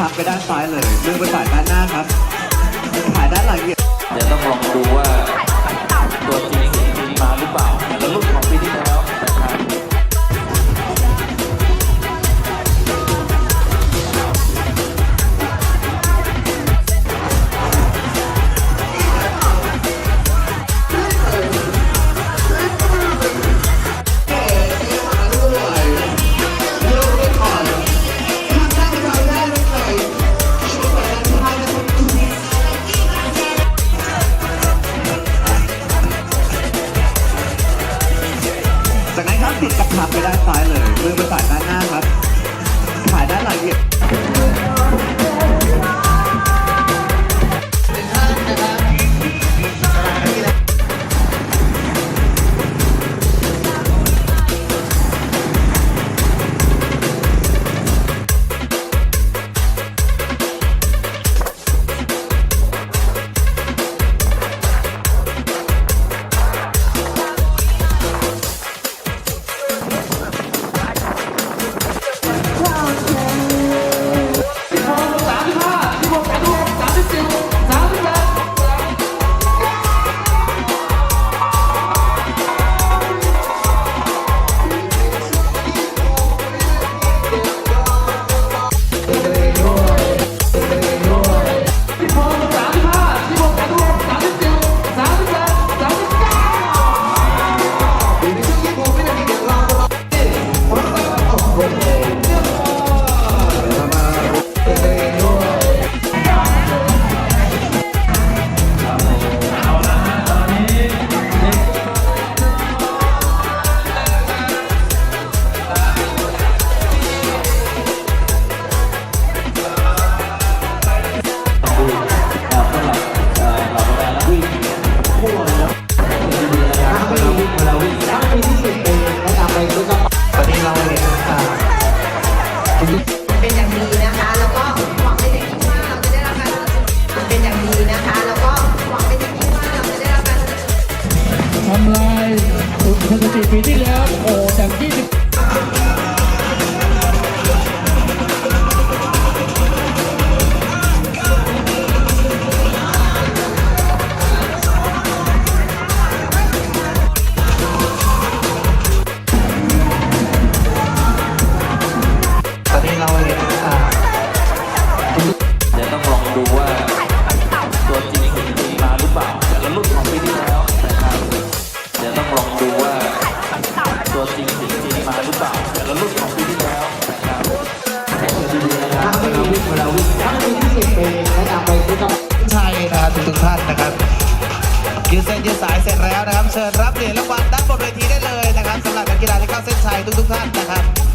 พักไปด้านซ้ายเลยมือไปฝ่ายด้านหน้าครับถ่ายด้านหลังเหยียดเดี๋ยวต้องลองดูว่าตัวจริง ทำลายสถิติปีที่แล้วโอ้จาก20ตอนนี้เราเนอ่าเดี๋ยวต้องลองดูว่า ตัวจริงจริงมาหรือเปล่าแล้วรุ่นของปีที่แล้วนะครับดีๆนะครับเวลาวิ่งเวลาวิ่งชัยนะครับทุกท่านนะครับยืดเส้นยืดสายเสร็จแล้วนะครับ เชิญรับเหรียญรางวัลด้านบนเวทีได้เลยนะครับสำหรับนักกีฬาที่เข้าเส้นชัยทุกๆท่านนะครับ